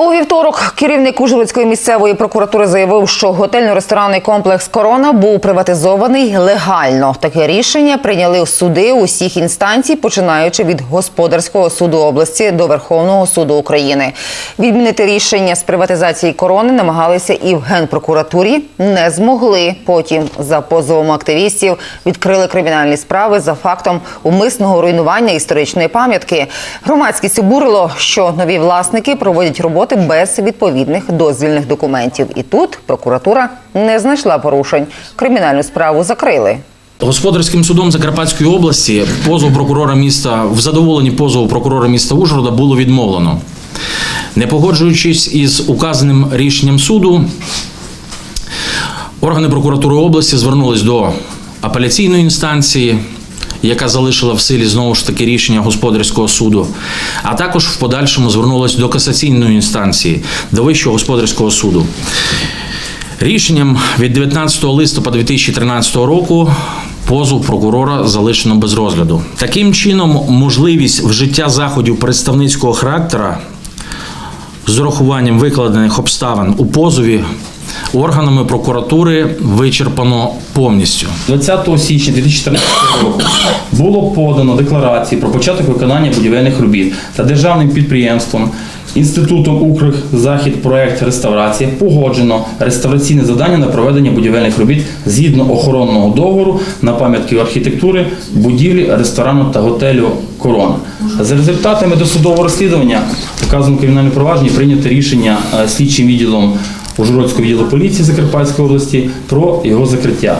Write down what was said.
У вівторок керівник Ужгородської місцевої прокуратури заявив, що готельно-ресторанний комплекс Корона був приватизований легально. Таке рішення прийняли суди усіх інстанцій, починаючи від господарського суду області до Верховного суду України. Відмінити рішення з приватизації корони намагалися і в генпрокуратурі. Не змогли. Потім за позовом активістів відкрили кримінальні справи за фактом умисного руйнування історичної пам'ятки. Громадськість обурило, що нові власники проводять роботи без відповідних дозвільних документів. І тут прокуратура не знайшла порушень. Кримінальну справу закрили. Господарським судом Закарпатської області позов прокурора міста в задоволенні позову прокурора міста Ужгорода було відмовлено. Не погоджуючись із указаним рішенням суду, органи прокуратури області звернулись до апеляційної інстанції, яка залишила в силі знову ж таки рішення господарського суду, а також в подальшому звернулась до касаційної інстанції, до Вищого господарського суду. Рішенням від 19 листопада 2013 року позов прокурора залишено без розгляду. Таким чином, можливість вжиття заходів представницького характера з урахуванням викладених обставин у позові органами прокуратури вичерпано повністю. 20 січня 2014 року було подано декларації про початок виконання будівельних робіт та державним підприємством Інститутом Укрих Захід проект реставрації погоджено реставраційне завдання на проведення будівельних робіт згідно охоронного договору на пам'ятки архітектури, будівлі, ресторану та готелю Корона. За результатами досудового розслідування вказаному кримінальному провадженні прийнято рішення е, слідчим відділом Ужгородського відділу поліції Закарпатської області про його закриття.